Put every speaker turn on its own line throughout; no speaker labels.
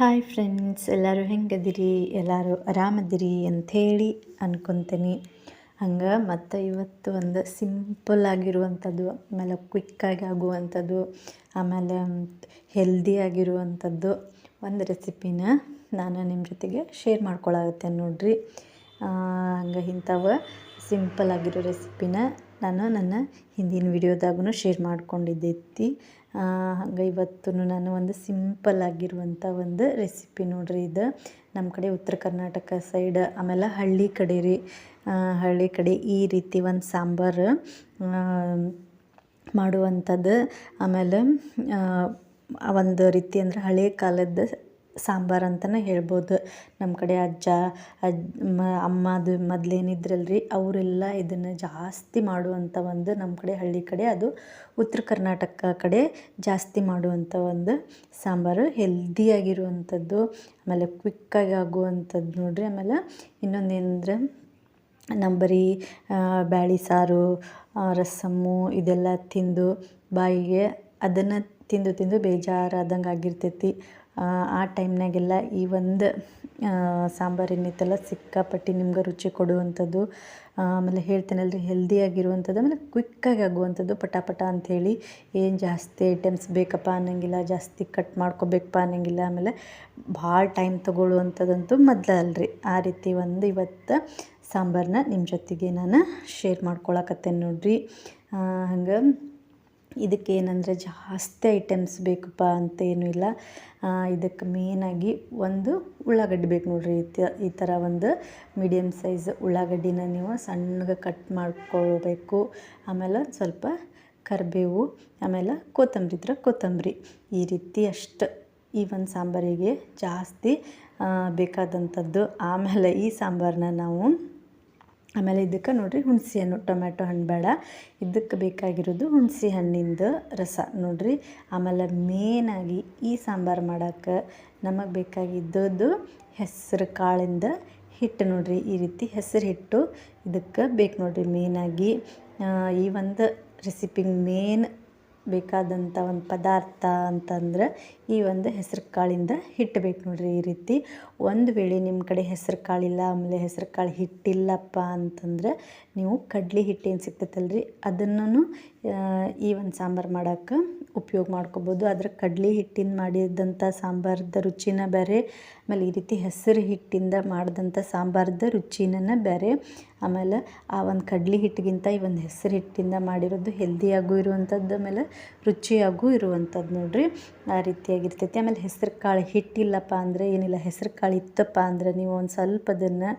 Hi friends ಎಲ್ಲರೂ ಹೆಂಗದಿರಿ? ಎಲ್ಲರೂ ಆರಾಮದಿರಿ ಅಂಥೇಳಿ ಅನ್ಕೊತೀನಿ. ಹಂಗೆ ಮತ್ತು ಇವತ್ತು ಒಂದು ಸಿಂಪಲ್ ಆಗಿರುವಂಥದ್ದು, ಆಮೇಲೆ ಕ್ವಿಕ್ಕಾಗಿ ಆಗುವಂಥದ್ದು, ಆಮೇಲೆ ಹೆಲ್ದಿ ಆಗಿರುವಂಥದ್ದು ಒಂದು ರೆಸಿಪಿನ ನಾನು ನಿಮ್ಮ ಜೊತೆಗೆ ಶೇರ್ ಮಾಡ್ಕೊಳತ್ತೆ ನೋಡ್ರಿ. ಹಂಗೆ ಇಂಥವು ಸಿಂಪಲ್ ಆಗಿರೋ ರೆಸಿಪಿನ ನಾನು ನನ್ನ ಹಿಂದಿನ ವಿಡಿಯೋದಾಗೂ ಶೇರ್ ಮಾಡ್ಕೊಂಡಿದ್ದೈತಿ. ಹಂಗೆ ಇವತ್ತು ನಾನು ಒಂದು ಸಿಂಪಲ್ ಆಗಿರುವಂಥ ಒಂದು ರೆಸಿಪಿ ನೋಡ್ರಿ ಇದು. ನಮ್ಮ ಕಡೆ ಉತ್ತರ ಕರ್ನಾಟಕ ಸೈಡ್ ಆಮೇಲೆ ಹಳ್ಳಿ ಕಡೆ ರೀ. ಹಳ್ಳಿ ಕಡೆ ಈ ರೀತಿ ಒಂದು ಸಾಂಬಾರು ಮಾಡುವಂಥದ್ದು ಆಮೇಲೆ ಒಂದು ರೀತಿ ಅಂದ್ರೆ ಹಳೆ ಕಾಲದ ಸಾಂಬಾರು ಅಂತಲೇ ಹೇಳ್ಬೋದು. ನಮ್ಮ ಕಡೆ ಅಜ್ಜ, ಅಜ್, ಮ ಅಮ್ಮದು ಮೊದ್ಲೇನಿದ್ರಲ್ಲ ರೀ ಅವರೆಲ್ಲ ಇದನ್ನು ಜಾಸ್ತಿ ಮಾಡುವಂಥ ಒಂದು ನಮ್ಮ ಕಡೆ ಹಳ್ಳಿ ಕಡೆ ಅದು ಉತ್ತರ ಕರ್ನಾಟಕ ಕಡೆ ಜಾಸ್ತಿ ಮಾಡುವಂಥ ಒಂದು ಸಾಂಬಾರು. ಹೆಲ್ದಿಯಾಗಿರುವಂಥದ್ದು ಆಮೇಲೆ ಕ್ವಿಕ್ಕಾಗಿ ಆಗುವಂಥದ್ದು ನೋಡಿರಿ. ಆಮೇಲೆ ಇನ್ನೊಂದು ಏನಂದ್ರೆ ನಮ್ಮ ಬರೀ ಬ್ಯಾಳೆ ಸಾರು ರಸಮ್ಮು ಇದೆಲ್ಲ ತಿಂದು ಬಾಯಿಗೆ ಅದನ್ನು ತಿಂದು ತಿಂದು ಬೇಜಾರಾದಂಗೆ ಆಗಿರ್ತೈತಿ ಆ ಟೈಮ್ನಾಗೆಲ್ಲ ಈ ಒಂದು ಸಾಂಬಾರು ಏನೈತಲ್ಲ ಸಿಕ್ಕಾಪಟ್ಟೆ ನಿಮ್ಗೆ ರುಚಿ ಕೊಡುವಂಥದ್ದು ಆಮೇಲೆ ಹೇಳ್ತೇನಲ್ಲ ರೀ ಹೆಲ್ದಿಯಾಗಿರುವಂಥದ್ದು ಆಮೇಲೆ ಕ್ವಿಕ್ಕಾಗಿ ಆಗುವಂಥದ್ದು ಪಟಾಪಟ ಪಟ ಅಂಥೇಳಿ, ಏನು ಜಾಸ್ತಿ ಐಟಮ್ಸ್ ಬೇಕಪ್ಪ ಅನ್ನೋಂಗಿಲ್ಲ, ಜಾಸ್ತಿ ಕಟ್ ಮಾಡ್ಕೋಬೇಕಪ್ಪ ಅನ್ನೋಂಗಿಲ್ಲ, ಆಮೇಲೆ ಭಾಳ ಟೈಮ್ ತೊಗೊಳ್ಳುವಂಥದ್ದಂತೂ ಮೊದಲು ಅಲ್ರಿ, ಆ ರೀತಿ ಒಂದು ಇವತ್ತು ಸಾಂಬಾರನ್ನ ನಿಮ್ಮ ಜೊತೆಗೆ ನಾನು ಶೇರ್ ಮಾಡ್ಕೊಳಕತ್ತೇನೆ ನೋಡ್ರಿ. ಹಂಗೆ ಇದಕ್ಕೆ ಏನಂದರೆ ಜಾಸ್ತಿ ಐಟಮ್ಸ್ ಬೇಕಪ್ಪ ಅಂತ ಏನೂ ಇಲ್ಲ ಇದಕ್ಕೆ ಮೇನಾಗಿ ಒಂದು ಉಳ್ಳಾಗಡ್ಡಿ ಬೇಕು ನೋಡಿರಿ. ಈ ಥರ ಒಂದು ಮೀಡಿಯಮ್ ಸೈಜ್ ಉಳ್ಳಾಗಡ್ಡಿನ ನೀವು ಸಣ್ಣಗೆ ಕಟ್ ಮಾಡ್ಕೊಳ್ಬೇಕು. ಆಮೇಲೆ ಸ್ವಲ್ಪ ಕರಿಬೇವು, ಆಮೇಲೆ ಕೊತ್ತಂಬರಿ ಇದ್ರೆ ಕೊತ್ತಂಬರಿ. ಈ ರೀತಿ ಅಷ್ಟು ಈ ಒಂದು ಸಾಂಬಾರಿಗೆ ಜಾಸ್ತಿ ಬೇಕಾದಂಥದ್ದು ಆಮೇಲೆ ಈ ಸಾಂಬಾರನ್ನ ನಾವು ಆಮೇಲೆ ಇದಕ್ಕೆ ನೋಡಿರಿ ಹುಣಸೆ ಹಣ್ಣು, ಟೊಮ್ಯಾಟೊ ಹಣ್ಣು ಬೇಡ. ಇದಕ್ಕೆ ಬೇಕಾಗಿರೋದು ಹುಣಸೆ ಹಣ್ಣಿಂದು ರಸ. ನೋಡಿರಿ, ಆಮೇಲೆ ಮೇನಾಗಿ ಈ ಸಾಂಬಾರು ಮಾಡೋಕ್ಕೆ ನಮಗೆ ಬೇಕಾಗಿದ್ದದ್ದು ಹೆಸರು ಕಾಳಿಂದ ಹಿಟ್ಟು ನೋಡಿರಿ. ಈ ರೀತಿ ಹೆಸರು ಹಿಟ್ಟು ಇದಕ್ಕೆ ಬೇಕು ನೋಡಿರಿ ಮೇನಾಗಿ ಈ ಒಂದು ರೆಸಿಪಿಗೆ ಮೇನ್ ಬೇಕಾದಂಥ ಒಂದು ಪದಾರ್ಥ ಅಂತಂದ್ರೆ ಈ ಒಂದು ಹೆಸರು ಕಾಳಿಂದ ಹಿಟ್ಟು ಬೇಕು ನೋಡಿರಿ ಈ ರೀತಿ. ಒಂದು ವೇಳೆ ನಿಮ್ಮ ಕಡೆ ಹೆಸರು ಕಾಳಿಲ್ಲ ಆಮೇಲೆ ಹೆಸರು ಕಾಳು ಹಿಟ್ಟಿಲ್ಲಪ್ಪ ಅಂತಂದ್ರೆ ನೀವು ಕಡ್ಲೆ ಹಿಟ್ಟೇನು ಸಿಗ್ತೈತಲ್ರಿ? ಅದನ್ನು ಈ ಒಂದು ಸಾಂಬಾರು ಮಾಡೋಕ್ಕೆ ಉಪಯೋಗ ಮಾಡ್ಕೋಬೋದು. ಆದರೆ ಕಡ್ಲಿ ಹಿಟ್ಟಿಂದ ಮಾಡಿದಂಥ ಸಾಂಬಾರ್ದ ರುಚಿನ ಬೇರೆ, ಆಮೇಲೆ ಈ ರೀತಿ ಹೆಸರು ಹಿಟ್ಟಿಂದ ಮಾಡಿದಂಥ ಸಾಂಬಾರ್ದ ರುಚಿನ ಬೇರೆ. ಆಮೇಲೆ ಆ ಒಂದು ಕಡ್ಲೆ ಹಿಟ್ಟಿಗಿಂತ ಈ ಒಂದು ಹೆಸರು ಹಿಟ್ಟಿಂದ ಮಾಡಿರೋದು ಹೆಲ್ದಿಯಾಗೂ ಇರುವಂಥದ್ದು, ಆಮೇಲೆ ರುಚಿಯಾಗೂ ಇರುವಂಥದ್ದು ನೋಡಿರಿ, ಆ ರೀತಿಯಾಗಿರ್ತೈತಿ. ಆಮೇಲೆ ಹೆಸ್ರು ಕಾಳು ಹಿಟ್ಟಿಲ್ಲಪ್ಪ ಅಂದರೆ ಏನಿಲ್ಲ ಹೆಸ್ರು ಕಾಳು ಇತ್ತಪ್ಪ ಅಂದ್ರೆ ನೀವು ಒಂದು ಸ್ವಲ್ಪ ಅದನ್ನು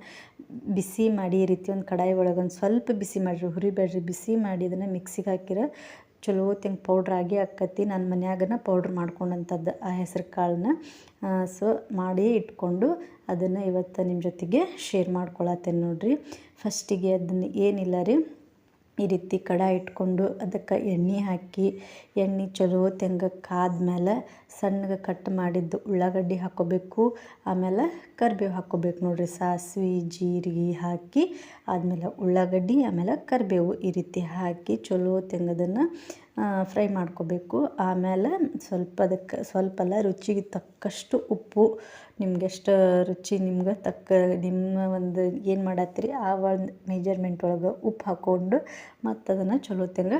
ಬಿಸಿ ಮಾಡಿ, ಈ ರೀತಿ ಒಂದು ಕಡಾಯಿ ಒಳಗೆ ಒಂದು ಸ್ವಲ್ಪ ಬಿಸಿ ಮಾಡಿರಿ, ಹುರಿಬೇಡ್ರಿ, ಬಿಸಿ ಮಾಡಿ ಅದನ್ನು ಮಿಕ್ಸಿಗೆ ಹಾಕಿರ ಚಲೋ ತೆಂಗ್ ಪೌಡ್ರ್ ಆಗಿ ಅಕ್ಕತ್ತಿ ನನ್ನ ಮನ್ಯಾಗನ ಪೌಡ್ರ್ ಮಾಡ್ಕೊಂಡಂಥದ್ದು ಆ ಹೆಸ್ರು ಕಾಳನ್ನ ಸೊ ಮಾಡಿ ಇಟ್ಕೊಂಡು ಅದನ್ನು ಇವತ್ತು ನಿಮ್ಮ ಜೊತೆಗೆ ಶೇರ್ ಮಾಡ್ಕೊಳತ್ತೇನೆ ನೋಡಿರಿ. ಫಸ್ಟಿಗೆ ಅದನ್ನು ಏನಿಲ್ಲ ರೀ ಈ ರೀತಿ ಕಡಾಯಿ ಇಟ್ಕೊಂಡು ಅದಕ್ಕೆ ಎಣ್ಣೆ ಹಾಕಿ, ಎಣ್ಣೆ ಚಲೋ ತೆಂಗ ಕಾದ್ಮೇಲೆ ಸಣ್ಣಗೆ ಕಟ್ ಮಾಡಿದ್ದು ಉಳ್ಳಾಗಡ್ಡಿ ಹಾಕೋಬೇಕು, ಆಮೇಲೆ ಕರಿಬೇವು ಹಾಕೋಬೇಕು ನೋಡಿರಿ. ಸಾಸ್ವೆ, ಜೀರಿಗೆ ಹಾಕಿ ಆದಮೇಲೆ ಉಳ್ಳಾಗಡ್ಡಿ, ಆಮೇಲೆ ಕರಿಬೇವು ಈ ರೀತಿ ಹಾಕಿ ಚಲೋ ತೆಂಗದನ್ನು ಫ್ರೈ ಮಾಡ್ಕೋಬೇಕು. ಆಮೇಲೆ ಸ್ವಲ್ಪ ಅದಕ್ಕೆ ಸ್ವಲ್ಪ ಅಲ್ಲ ರುಚಿಗೆ ತಕ್ಕಷ್ಟು ಉಪ್ಪು. ನಿಮ್ಗೆ ಎಷ್ಟು ರುಚಿ, ನಿಮ್ಗೆ ತಕ್ಕ, ನಿಮ್ಮ ಒಂದು ಏನು ಮಾಡತ್ತೀರಿ, ಆ ಒಂದು ಮೆಜರ್ಮೆಂಟ್ ಒಳಗೆ ಉಪ್ಪು ಹಾಕ್ಕೊಂಡು ಮತ್ತು ಅದನ್ನು ಚಲೋತ್ತಂಗೆ ತೆಂಗ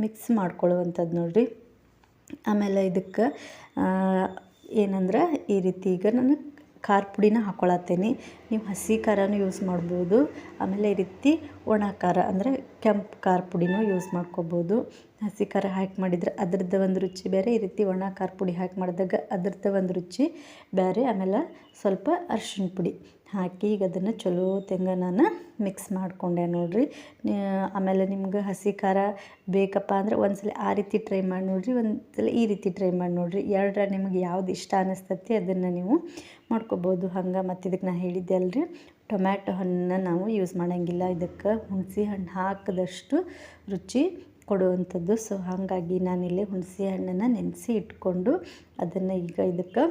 ಮಿಕ್ಸ್ ಮಾಡ್ಕೊಳ್ಳುವಂಥದ್ದು ನೋಡಿರಿ. ಆಮೇಲೆ ಇದಕ್ಕೆ ಏನಂದ್ರೆ ಈ ರೀತಿ ಈಗ ನಾನು ಖಾರ ಪುಡಿನ ಹಾಕ್ಕೊಳತ್ತೀನಿ ನೀವು ಹಸಿ ಖಾರನೂ ಯೂಸ್ ಮಾಡ್ಬೋದು. ಆಮೇಲೆ ಈ ರೀತಿ ಒಣ ಖಾರ ಅಂದರೆ ಕೆಂಪು ಖಾರ ಪುಡಿನೂ ಯೂಸ್ ಮಾಡ್ಕೋಬೋದು. ಹಸಿ ಖಾರ ಹಾಕಿ ಮಾಡಿದ್ರೆ ಅದ್ರದ್ದು ಒಂದು ರುಚಿ ಬೇರೆ. ಈ ರೀತಿ ಒಣ ಖಾರ ಪುಡಿ ಹಾಕಿ ಮಾಡಿದಾಗ ಅದ್ರದ್ದು ಒಂದು ರುಚಿ ಬೇರೆ. ಆಮೇಲೆ ಸ್ವಲ್ಪ ಅರ್ಶಿಣ ಪುಡಿ. ಹಾಕಿ ಈಗ ಅದನ್ನು ಚಲೋ ತೆಂಗ ನಾನು ಮಿಕ್ಸ್ ಮಾಡಿಕೊಂಡೆ ನೋಡಿರಿ. ಆಮೇಲೆ ನಿಮ್ಗೆ ಹಸಿ ಖಾರ ಬೇಕಪ್ಪ ಅಂದರೆ ಒಂದ್ಸಲ ಆ ರೀತಿ ಟ್ರೈ ಮಾಡಿ ನೋಡಿರಿ, ಒಂದ್ಸಲ ಈ ರೀತಿ ಟ್ರೈ ಮಾಡಿ ನೋಡಿರಿ. ಎರಡರ ನಿಮ್ಗೆ ಯಾವ್ದು ಇಷ್ಟ ಅನ್ನಿಸ್ತತಿ ಅದನ್ನು ನೀವು ಮಾಡ್ಕೊಬೋದು. ಹಂಗೆ ಮತ್ತು ಇದಕ್ಕೆ ನಾನು ಹೇಳಿದ್ದೆ ಅಲ್ರಿ, ಟೊಮ್ಯಾಟೊ ಹಣ್ಣನ್ನು ನಾವು ಯೂಸ್ ಮಾಡೋಂಗಿಲ್ಲ. ಇದಕ್ಕೆ ಹುಣಸೆ ಹಣ್ಣು ಹಾಕಿದಷ್ಟು ರುಚಿ ಕೊಡುವಂಥದ್ದು. ಸೊ ಹಾಗಾಗಿ ನಾನಿಲ್ಲಿ ಹುಣಸೆ ಹಣ್ಣನ್ನು ನೆನೆಸಿ ಇಟ್ಕೊಂಡು ಅದನ್ನು ಈಗ ಇದಕ್ಕೆ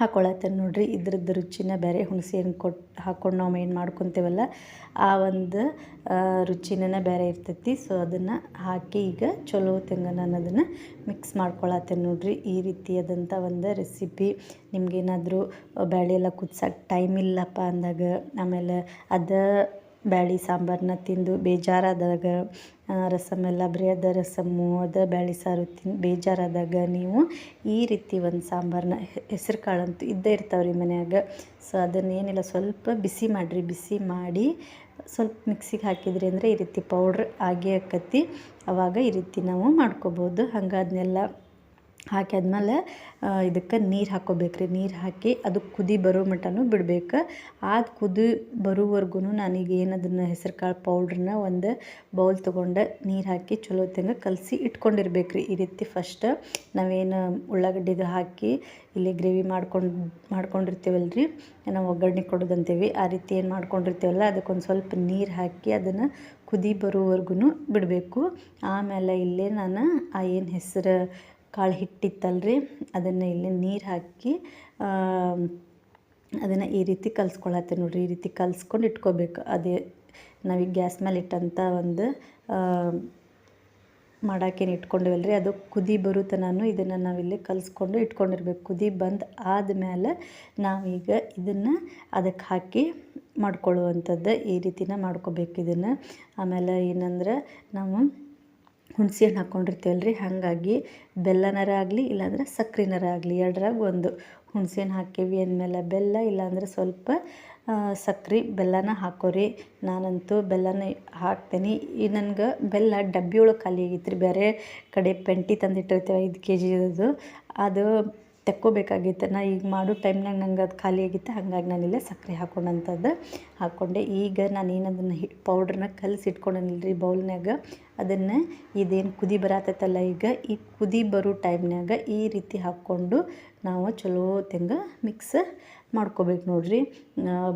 ಹಾಕ್ಕೊಳತ್ತೇನೆ ನೋಡಿರಿ. ಇದ್ರದ್ದು ರುಚಿನ ಬೇರೆ ಹುಣಸೆ ಹಣ್ಣು ಕೊಟ್ಟು ಹಾಕ್ಕೊಂಡು ನಾವು ಏನು ಮಾಡ್ಕೊತೇವಲ್ಲ, ಆ ಒಂದು ರುಚಿನೇ ಬೇರೆ ಇರ್ತೈತಿ. ಸೊ ಅದನ್ನು ಹಾಕಿ ಈಗ ಚಲೋ ತೆಂಗ ನಾನು ಅದನ್ನು ಮಿಕ್ಸ್ ಮಾಡ್ಕೊಳತ್ತೇನೆ ನೋಡ್ರಿ. ಈ ರೀತಿಯಾದಂಥ ಒಂದು ರೆಸಿಪಿ ನಿಮ್ಗೇನಾದರೂ ಬೇಳೆ ಎಲ್ಲ ಕುದ್ಸಕ್ಕೆ ಟೈಮ್ ಇಲ್ಲಪ್ಪ ಅಂದಾಗ, ಆಮೇಲೆ ಅದು ಬ್ಯಾಳೆ ಸಾಂಬಾರನ್ನ ತಿಂದು ಬೇಜಾರಾದಾಗ ರಸಮ್ ಎಲ್ಲ ಬರೀ ಅದ ರಸಮ್ಮು ಅದು ಬ್ಯಾಳಿ ಸಾರು ತಿಂದು ಬೇಜಾರಾದಾಗ ನೀವು ಈ ರೀತಿ ಒಂದು ಸಾಂಬಾರನ್ನ ಹೆಸ್ರು ಕಾಳಂತೂ ಇದ್ದೇ ಇರ್ತಾವೆ ರೀ ಮನ್ಯಾಗ. ಸೊ ಅದನ್ನೇನಿಲ್ಲ, ಸ್ವಲ್ಪ ಬಿಸಿ ಮಾಡಿರಿ, ಬಿಸಿ ಮಾಡಿ ಸ್ವಲ್ಪ ಮಿಕ್ಸಿಗೆ ಹಾಕಿದ್ರಿ ಅಂದರೆ ಈ ರೀತಿ ಪೌಡ್ರ್ ಆಗೇ ಆಕತಿ. ಆವಾಗ ಈ ರೀತಿ ನಾವು ಮಾಡ್ಕೋಬೋದು. ಹಂಗೆ ಹಾಕಿ ಆದ್ಮೇಲೆ ಇದಕ್ಕೆ ನೀರು ಹಾಕೋಬೇಕು ರೀ. ನೀರು ಹಾಕಿ ಅದು ಕುದಿ ಬರೋ ಮಟನೂ ಬಿಡ್ಬೇಕು. ಆದ ಕುದಿ ಬರೋವರೆಗೂ ನಾನೀಗ ಏನು ಅದನ್ನು ಹೆಸ್ರು ಕಾಳು ಪೌಡ್ರನ್ನ ಒಂದು ಬೌಲ್ ತೊಗೊಂಡು ನೀರು ಹಾಕಿ ಚಲೋ ತಂಗ ಕಲಸಿ ಇಟ್ಕೊಂಡಿರ್ಬೇಕು ರೀ. ಈ ರೀತಿ ಫಸ್ಟ್ ನಾವೇನು ಉಳ್ಳಾಗಡ್ಡೆದು ಹಾಕಿ ಇಲ್ಲಿ ಗ್ರೇವಿ ಮಾಡ್ಕೊಂಡು ಮಾಡ್ಕೊಂಡಿರ್ತೀವಲ್ಲ ರೀ ನಾವು ಒಗ್ಗರಣೆ ಕೊಡೋದಂತೀವಿ. ಆ ರೀತಿ ಏನು ಮಾಡ್ಕೊಂಡಿರ್ತೀವಲ್ಲ, ಅದಕ್ಕೊಂದು ಸ್ವಲ್ಪ ನೀರು ಹಾಕಿ ಅದನ್ನು ಕುದಿ ಬರೋವರ್ಗು ಬಿಡಬೇಕು. ಆಮೇಲೆ ಇಲ್ಲೇ ನಾನು ಆ ಏನು ಹೆಸ್ರು ಕಾಳು ಹಿಟ್ಟಿತ್ತಲ್ರಿ, ಅದನ್ನು ಇಲ್ಲಿ ನೀರು ಹಾಕಿ ಅದನ್ನು ಈ ರೀತಿ ಕಲ್ಸ್ಕೊಳತ್ತೆ ನೋಡಿರಿ, ಈ ರೀತಿ ಕಲ್ಸ್ಕೊಂಡು ಇಟ್ಕೋಬೇಕು. ಅದೇ ನಾವೀಗ ಗ್ಯಾಸ್ ಮೇಲೆ ಇಟ್ಟಂಥ ಒಂದು ಮಾಡಾಕೇನು ಇಟ್ಕೊಂಡಿವಲ್ಲ ರೀ ಅದು ಕುದಿ ಬರುತ್ತೆ ನಾನು ಇದನ್ನು ನಾವಿಲ್ಲಿ ಕಲಿಸ್ಕೊಂಡು ಇಟ್ಕೊಂಡಿರ್ಬೇಕು. ಕುದಿ ಬಂದು ಆದಮೇಲೆ ನಾವೀಗ ಇದನ್ನು ಅದಕ್ಕೆ ಹಾಕಿ ಮಾಡ್ಕೊಳ್ಳುವಂಥದ್ದು ಈ ರೀತಿನ ಮಾಡ್ಕೋಬೇಕು ಇದನ್ನು. ಆಮೇಲೆ ಏನಂದ್ರೆ ನಾವು ಹುಣ್ಸೆ ಹಣ್ಣು ಹಾಕ್ಕೊಂಡಿರ್ತೀವಲ್ಲ ರೀ ಹಾಗಾಗಿ ಬೆಲ್ಲನರ ಆಗಲಿ ಇಲ್ಲಾಂದ್ರೆ ಸಕ್ರೆನರ ಆಗಲಿ ಎರಡರಾಗ ಒಂದು ಹುಣ್ಸೆ ಹಣ್ಣು ಹಾಕೀವಿ ಅಂದಮೇಲೆ ಬೆಲ್ಲ ಇಲ್ಲಾಂದ್ರೆ ಸ್ವಲ್ಪ ಸಕ್ರೆ ಬೆಲ್ಲನ ಹಾಕೋರಿ. ನಾನಂತೂ ಬೆಲ್ಲನ ಹಾಕ್ತೀನಿ. ಈ ನನಗೆ ಬೆಲ್ಲ ಡಬ್ಬಿ ಒಳಗೆ ಖಾಲಿ ಆಗೈತ್ರಿ. ಬೇರೆ ಕಡೆ ಪೆಂಟಿ ತಂದಿಟ್ಟಿರ್ತೀವಿ ಐದು ಕೆ ಜಿದು ಅದು ತೆಕ್ಕೋಬೇಕಾಗಿತ್ತು ನಾ ಈಗ ಮಾಡೋ ಟೈಮ್ನಾಗ ನಂಗೆ ಅದು ಖಾಲಿ ಆಗಿತ್ತು, ಹಾಗಾಗಿ ನಾನಿಲ್ಲ ಸಕ್ಕರೆ ಹಾಕೊಂಡಂಥದ್ದು ಹಾಕ್ಕೊಂಡೆ ಈಗ ನಾನು ಏನು ಅದನ್ನು ಹಿ ಪೌಡ್ರನ್ನ ಕಲಸಿ ರೀ ಬೌಲ್ನಾಗ ಅದನ್ನು ಇದೇನು ಕುದಿ ಬರತ್ತೈತಲ್ಲ ಈಗ, ಈ ಕುದಿ ಬರೋ ಟೈಮ್ನಾಗ ಈ ರೀತಿ ಹಾಕ್ಕೊಂಡು ನಾವು ಚಲೋ ತೆಂಗ ಮಿಕ್ಸ್ ಮಾಡ್ಕೋಬೇಕು ನೋಡಿರಿ.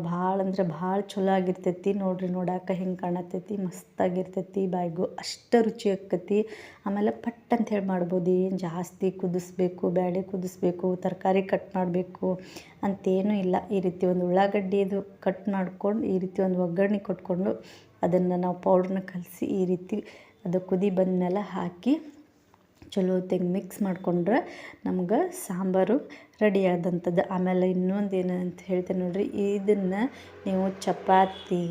ಭಾಳ ಅಂದ್ರೆ ಭಾಳ ಚಲೋ ಆಗಿರ್ತೈತಿ ನೋಡಿರಿ ನೋಡಾಕ ಹೆಂಗೆ ಕಾಣತ್ತೈತಿ ಮಸ್ತಾಗಿರ್ತೈತಿ ಬಾಯಿಗೂ ಅಷ್ಟು ರುಚಿ ಆಕ್ಕತಿ. ಆಮೇಲೆ ಪಟ್ ಅಂತ ಹೇಳಿ ಮಾಡ್ಬೋದು, ಏನು ಜಾಸ್ತಿ ಕುದಿಸ್ಬೇಕು ಬೇಳೆ ಕುದಿಸ್ಬೇಕು, ತರಕಾರಿ ಕಟ್ ಮಾಡಬೇಕು ಅಂತೇನೂ ಇಲ್ಲ. ಈ ರೀತಿ ಒಂದು ಉಳ್ಳಾಗಡ್ಡಿದು ಕಟ್ ಮಾಡ್ಕೊಂಡು, ಈ ರೀತಿ ಒಂದು ಒಗ್ಗರಣೆ ಕೊಟ್ಕೊಂಡು ಅದನ್ನು ನಾವು ಪೌಡ್ರನ್ನ ಕಲಸಿ ಈ ರೀತಿ ಅದು ಕುದಿ ಬಂದಮೇಲೆ ಹಾಕಿ ಚಲೋ ತೆಂಗ್ ಮಿಕ್ಸ್ ಮಾಡಿಕೊಂಡ್ರೆ ನಮ್ಗೆ ಸಾಂಬಾರು ರೆಡಿ ಆದಂಥದ್ದು ಆಮೇಲೆ ಇನ್ನೊಂದು ಏನು ಅಂತ ಹೇಳ್ತೇನೆ ನೋಡಿರಿ, ಇದನ್ನು ನೀವು ಚಪಾತಿ,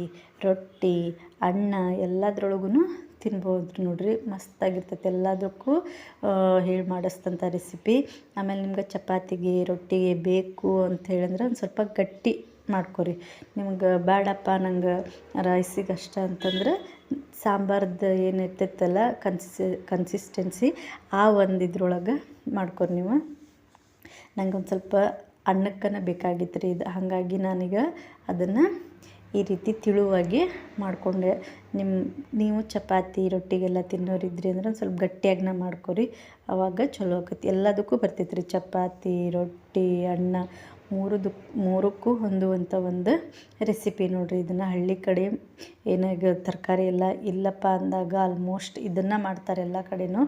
ರೊಟ್ಟಿ, ಅನ್ನ ಎಲ್ಲದ್ರೊಳಗೂ ತಿನ್ಬೋದು ನೋಡಿರಿ. ಮಸ್ತಾಗಿರ್ತೈತೆ. ಎಲ್ಲದಕ್ಕೂ ಹೇಳಿ ಮಾಡಿಸ್ತಂಥ ರೆಸಿಪಿ ಆಮೇಲೆ ನಿಮ್ಗೆ ಚಪಾತಿಗೆ, ರೊಟ್ಟಿಗೆ ಬೇಕು ಅಂತ ಹೇಳಿದ್ರೆ ಒಂದು ಸ್ವಲ್ಪ ಗಟ್ಟಿ ಮಾಡ್ಕೊರಿ. ನಿಮ್ಗೆ ಬೇಡಪ್ಪ ನಂಗೆ ರೈಸಿಗೆ ಅಷ್ಟ ಅಂತಂದ್ರೆ ಸಾಂಬಾರ್ದು ಏನು ಇರ್ತೈತಲ್ಲ ಕನ್ಸಿ ಕನ್ಸಿಸ್ಟೆನ್ಸಿ ಆ ಒಂದು ಇದ್ರೊಳಗೆ ಮಾಡ್ಕೊರಿ ನೀವು. ನಂಗೆ ಒಂದು ಸ್ವಲ್ಪ ಅನ್ನಕ್ಕನ ಬೇಕಾಗಿತ್ತು ರೀ ಇದು. ಹಾಗಾಗಿ ನಾನೀಗ ಅದನ್ನು ಈ ರೀತಿ ತಿಳುವಾಗಿ ಮಾಡಿಕೊಂಡೆ. ನಿಮ್ಮ ನೀವು ಚಪಾತಿ, ರೊಟ್ಟಿಗೆಲ್ಲ ತಿನ್ನೋರಿದ್ರಿ ಅಂದ್ರೆ ಒಂದು ಸ್ವಲ್ಪ ಗಟ್ಟಿಯಾಗಿನ ಮಾಡ್ಕೊರಿ. ಆವಾಗ ಚಲೋ ಆಕತಿ. ಎಲ್ಲದಕ್ಕೂ ಬರ್ತೈತೆ ರೀ ಚಪಾತಿ, ರೊಟ್ಟಿ, ಅನ್ನ ಮೂರದು ಮೂರಕ್ಕೂ ಹೊಂದುವಂಥ ಒಂದು ರೆಸಿಪಿ ನೋಡಿರಿ. ಇದನ್ನು ಹಳ್ಳಿ ಕಡೆ ಏನಾಗ ತರಕಾರಿ ಎಲ್ಲ ಇಲ್ಲಪ್ಪ ಅಂದಾಗ ಆಲ್ಮೋಸ್ಟ್ ಇದನ್ನು ಮಾಡ್ತಾರೆ ಎಲ್ಲ ಕಡೆಯೂ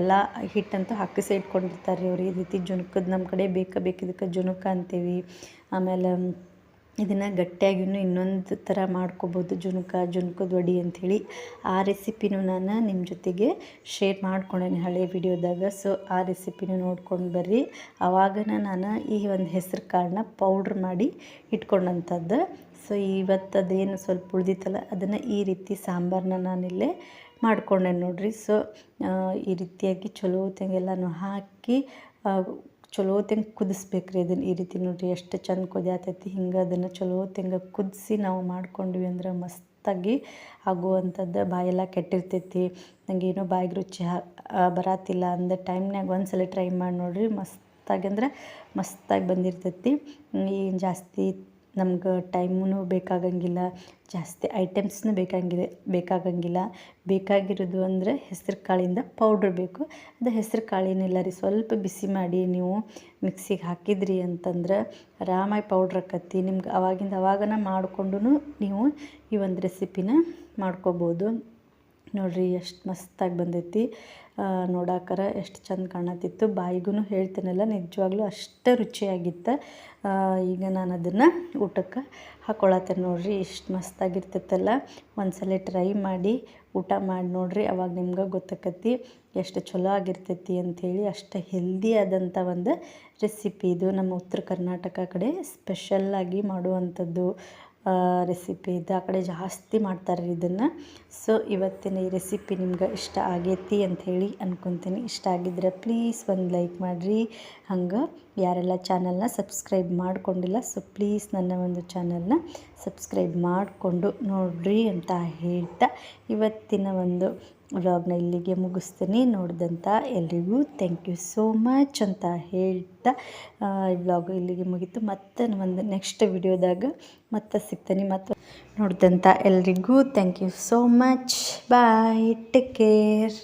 ಎಲ್ಲ ಹಿಟ್ಟಂತೂ ಹಾಕಿಸೇ ಇಟ್ಕೊಂಡಿರ್ತಾರೆ ರೀ ಅವ್ರು. ಈ ರೀತಿ ಜುನ್ಕದ ನಮ್ಮ ಕಡೆ ಬೇಕಾ ಬೇಕು ಇದಕ್ಕೆ ಜುನುಕ ಅಂತೀವಿ. ಆಮೇಲೆ ಇದನ್ನು ಗಟ್ಟಿಯಾಗಿನೂ ಇನ್ನೊಂದು ಥರ ಮಾಡ್ಕೋಬೋದು. ಜುನಕ ಜುನ್ಕದ ವಡಿ ಅಂಥೇಳಿ. ಆ ರೆಸಿಪಿನೂ ನಾನು ನಿಮ್ಮ ಜೊತೆಗೆ ಶೇರ್ ಮಾಡ್ಕೊಂಡೇನೆ ಹಳೆ ವಿಡಿಯೋದಾಗ ಸೊ ಆ ರೆಸಿಪಿನೂ ನೋಡ್ಕೊಂಡು ಬರ್ರಿ. ಆವಾಗ ನಾನು ಈ ಒಂದು ಹೆಸರು ಕಾಳನ್ನ ಪೌಡ್ರ್ ಮಾಡಿ ಇಟ್ಕೊಂಡಂಥದ್ದು. ಸೊ ಇವತ್ತು ಅದೇನು ಸ್ವಲ್ಪ ಉಳಿದಿತ್ತಲ್ಲ, ಅದನ್ನು ಈ ರೀತಿ ಸಾಂಬಾರನ್ನ ನಾನಿಲ್ಲೇ ಮಾಡ್ಕೊಂಡೆ ನೋಡಿರಿ. ಸೊ ಈ ರೀತಿಯಾಗಿ ಚಲೋ ತೆಂಗೆಲ್ಲನೂ ಹಾಕಿ ಚಲೋ ತೆಂಗ್ ಕುದಿಸ್ಬೇಕು ರೀ ಅದನ್ನು ಈ ರೀತಿ ನೋಡಿರಿ, ಎಷ್ಟು ಚಂದ ಕುದಿಯತೈತಿ ಹಿಂಗೆ ಅದನ್ನು ಚಲೋ ತೆಂಗ ಕುದಿಸಿ ನಾವು ಮಾಡ್ಕೊಂಡ್ವಿ ಅಂದ್ರೆ ಮಸ್ತಾಗಿ ಆಗುವಂಥದ್ದು ಬಾಯೆಲ್ಲ ಕೆಟ್ಟಿರ್ತೈತಿ. ನನಗೇನೋ ಬಾಯಿಗೆ ರುಚಿ ಬರತ್ತಿಲ್ಲ ಅಂದ ಟೈಮ್ನಾಗ ಒಂದು ಸಲ ಟ್ರೈ ಮಾಡಿ ನೋಡಿರಿ ಮಸ್ತಾಗಿ ಅಂದ್ರೆ ಮಸ್ತಾಗಿ ಬಂದಿರ್ತೈತಿ. ಏನು ಜಾಸ್ತಿ ನಮ್ಗೆ ಟೈಮೂ ಬೇಕಾಗಂಗಿಲ್ಲ, ಜಾಸ್ತಿ ಐಟಮ್ಸ್ನೂ ಬೇಕಾಗಿಲ್ಲ ಬೇಕಾಗಂಗಿಲ್ಲ. ಬೇಕಾಗಿರೋದು ಅಂದರೆ ಹೆಸ್ರು ಕಾಳಿಂದ ಪೌಡ್ರ್ ಬೇಕು. ಅದು ಹೆಸ್ರು ಕಾಳಿನಿಲ್ಲ ರೀ, ಸ್ವಲ್ಪ ಬಿಸಿ ಮಾಡಿ ನೀವು ಮಿಕ್ಸಿಗೆ ಹಾಕಿದ್ರಿ ಅಂತಂದ್ರೆ ಆರಾಮಾಗಿ ಪೌಡ್ರ್ ಆಕತಿ ನಿಮ್ಗೆ ಅವಾಗಿಂದ ಅವಾಗನ ಮಾಡಿಕೊಂಡು ನೀವು ಈ ಒಂದು ರೆಸಿಪಿನ ಮಾಡ್ಕೊಬೋದು. ನೋಡ್ರಿ ಎಷ್ಟು ಮಸ್ತಾಗಿ ಬಂದೈತಿ. ನೋಡಾಕರ ಎಷ್ಟು ಚಂದ ಕಾಣತಿತ್ತು. ಬಾಯಿಗೂ ಹೇಳ್ತೀನಲ್ಲ, ನಿಜವಾಗ್ಲೂ ಅಷ್ಟೇ ರುಚಿಯಾಗಿತ್ತು. ಈಗ ನಾನು ಅದನ್ನು ಊಟಕ್ಕೆ ಹಾಕ್ಕೊಳತ್ತೇನೆ ನೋಡ್ರಿ. ಎಷ್ಟು ಮಸ್ತಾಗಿರ್ತೈತಲ್ಲ. ಒಂದ್ಸಲ ಟ್ರೈ ಮಾಡಿ ಊಟ ಮಾಡಿ ನೋಡ್ರಿ. ಅವಾಗ ನಿಮ್ಗೆ ಗೊತ್ತಾಕತಿ ಎಷ್ಟು ಚಲೋ ಆಗಿರ್ತೈತಿ ಅಂಥೇಳಿ ಅಷ್ಟು ಹೆಲ್ದಿ ಆದಂಥ ಒಂದು ರೆಸಿಪಿ ಇದು. ನಮ್ಮ ಉತ್ತರ ಕರ್ನಾಟಕ ಕಡೆ ಸ್ಪೆಷಲ್ಲಾಗಿ ಮಾಡುವಂಥದ್ದು. ರೆಸಿಪಿ ಇದು ಆ ಕಡೆ ಜಾಸ್ತಿ ಮಾಡ್ತಾರೆ ಇದನ್ನು. ಸೊ ಇವತ್ತಿನ ಈ ರೆಸಿಪಿ ನಿಮ್ಗೆ ಇಷ್ಟ ಆಗೈತಿ ಅಂಥೇಳಿ ಅನ್ಕೊತೀನಿ. ಇಷ್ಟ ಆಗಿದ್ರೆ ಪ್ಲೀಸ್ ಒಂದು ಲೈಕ್ ಮಾಡಿರಿ. ಹಂಗೆ ಯಾರೆಲ್ಲ ಚಾನಲ್ನ ಸಬ್ಸ್ಕ್ರೈಬ್ ಮಾಡಿಕೊಂಡಿಲ್ಲ, ಸೊ ಪ್ಲೀಸ್ ನನ್ನ ಒಂದು ಚಾನಲ್ನ ಸಬ್ಸ್ಕ್ರೈಬ್ ಮಾಡಿಕೊಂಡು ನೋಡ್ರಿ ಅಂತ ಹೇಳ್ತಾ ಇವತ್ತಿನ ಒಂದು ವ್ಲಾಗ್ನ ಇಲ್ಲಿಗೆ ಮುಗಿಸ್ತೀನಿ. ನೋಡಿದಂಥ ಎಲ್ರಿಗೂ ಥ್ಯಾಂಕ್ ಯು ಸೋ ಮಚ್ ಅಂತ ಹೇಳ್ತಾ ಈ ವ್ಲಾಗ್ ಇಲ್ಲಿಗೆ ಮುಗೀತು. ಮತ್ತೆ ಒಂದು ನೆಕ್ಸ್ಟ್ ವಿಡಿಯೋದಾಗ ಮತ್ತೆ ಸಿಗ್ತೀನಿ. ಮತ್ತು ನೋಡಿದಂಥ ಎಲ್ರಿಗೂ thank you so much bye take care